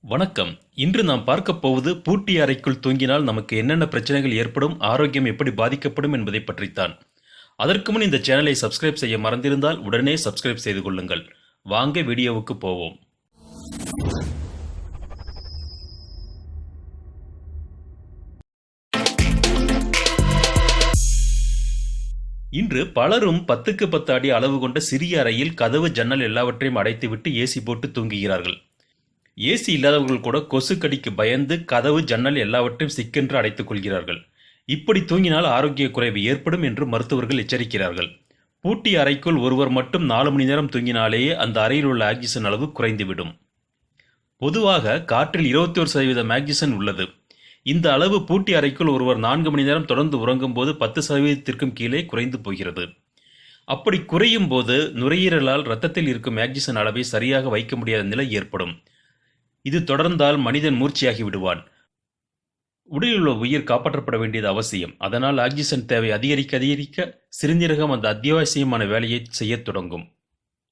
வணக்கம். இன்று நாம் பார்க்கப் போவது பூட்டி அறைக்குள் தூங்கினால் நமக்கு என்னென்ன பிரச்சனைகள் ஏற்படும் ஆரோக்கியம் எப்படி பாதிக்கப்படும் என்பதை பற்றித்தான். அதற்கு முன் இந்த சேனலை சப்ஸ்கிரைப் செய்ய மறந்திருந்தால் உடனே சப்ஸ்கிரைப் செய்து கொள்ளுங்கள். வாங்க வீடியோவுக்கு போவோம். இன்று பலரும் பத்துக்கு பத்து அடி அளவு கொண்ட சிறிய அறையில் கதவு ஜன்னல் எல்லாவற்றையும் அடைத்துவிட்டு ஏசி போட்டு தூங்குகிறார்கள். ஏசி இல்லாதவர்கள் கூட கொசு கடிக்கு பயந்து கதவு ஜன்னல் எல்லாவற்றையும் சிக்கென்று அடைத்துக் கொள்கிறார்கள். இப்படி தூங்கினால் ஆரோக்கிய குறைவு ஏற்படும் என்று மருத்துவர்கள் எச்சரிக்கிறார்கள். பூட்டி அறைக்குள் ஒருவர் மட்டும் நாலு மணி நேரம் தூங்கினாலேயே அந்த அறையில் உள்ள ஆக்சிஜன் அளவு குறைந்துவிடும். பொதுவாக காற்றில் இருபத்தி ஒரு சதவீதம் ஆக்சிஜன் உள்ளது. இந்த அளவு பூட்டி அறைக்குள் ஒருவர் நான்கு மணி நேரம் தொடர்ந்து உறங்கும் போது பத்து சதவீதத்திற்கும் கீழே குறைந்து போகிறது. அப்படி குறையும் போது நுரையீரலால் இரத்தத்தில் இருக்கும் ஆக்சிஜன் அளவை சரியாக வைக்க முடியாத நிலை ஏற்படும். இது தொடர்ந்தால் மனிதன் மூர்ச்சியாகி விடுவான். உடலில் உள்ள உயிர் காப்பாற்றப்பட வேண்டியது அவசியம். அதனால் ஆக்சிஜன் தேவை அதிகரிக்க அதிகரிக்க சிறுநீரகம் அந்த அத்தியாவசியமான வேலையை செய்யத் தொடங்கும்.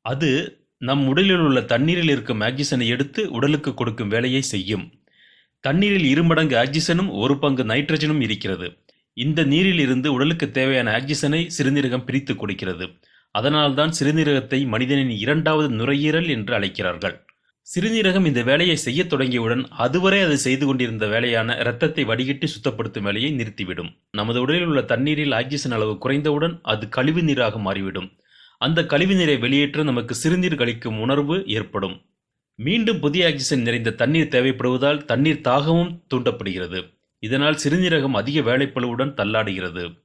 அது நம் உடலில் உள்ள தண்ணீரில் இருக்கும் ஆக்சிஜனை எடுத்து உடலுக்கு கொடுக்கும் வேலையை செய்யும். தண்ணீரில் இருமடங்கு ஆக்சிஜனும் ஒரு பங்கு நைட்ரஜனும் இருக்கிறது. இந்த நீரில் இருந்து உடலுக்கு தேவையான ஆக்சிஜனை சிறுநீரகம் பிரித்து கொடுக்கிறது. அதனால்தான் சிறுநீரகத்தை மனிதனின் இரண்டாவது நுரையீரல் என்று அழைக்கிறார்கள். சிறுநீரகம் இந்த வேலையை செய்யத் தொடங்கியவுடன் அதுவரை அது செய்து கொண்டிருந்த வேலையான இரத்தத்தை வடிகட்டி சுத்தப்படுத்தும் வேலையை நிறுத்திவிடும். நமது உடலில் உள்ள தண்ணீரில் ஆக்சிஜன் அளவு குறைந்தவுடன் அது கழிவு நீராக மாறிவிடும். அந்த கழிவு நீரை வெளியேற்ற நமக்கு சிறுநீர் கழிக்கும் உணர்வு ஏற்படும். மீண்டும் புதிய ஆக்சிஜன் நிறைந்த தண்ணீர் தேவைப்படுவதால் தண்ணீர் தாகமும் தூண்டப்படுகிறது. இதனால் சிறுநீரகம் அதிக வேலைப்பளுவுடன் தள்ளாடுகிறது.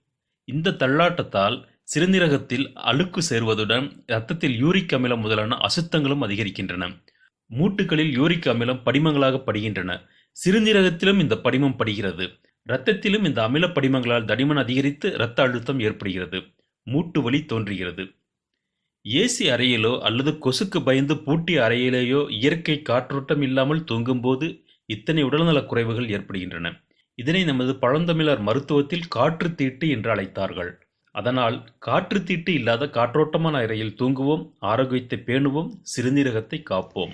இந்த தள்ளாட்டத்தால் சிறுநீரகத்தில் அழுக்கு சேர்வதுடன் இரத்தத்தில் யூரிக் அமிலம் முதலான அசுத்தங்களும் அதிகரிக்கின்றன. மூட்டுகளில் யூரிக் அமிலம் படிமங்களாக படுகின்றன. சிறுநீரகத்திலும் இந்த படிமம் படுகிறது. இரத்தத்திலும் இந்த அமில படிமங்களால் தடிமன் அதிகரித்து இரத்த அழுத்தம் ஏற்படுகிறது. மூட்டு வலி தோன்றுகிறது. ஏசி அறையிலோ அல்லது கொசுக்கு பயந்து பூட்டிய அறையிலேயோ இயற்கை காற்றோட்டம் இல்லாமல் தூங்கும்போது இத்தனை உடல்நலக் குறைவுகள் ஏற்படுகின்றன. இதனை நமது பழந்தமிழர் மருத்துவத்தில் காற்று தீட்டு என்று அழைத்தார்கள். அதனால் காற்று தீட்டு இல்லாத காற்றோட்டமான அறையில் தூங்குவோம் ஆரோக்கியத்தை பேணுவோம் சிறுநீரகத்தை காப்போம்.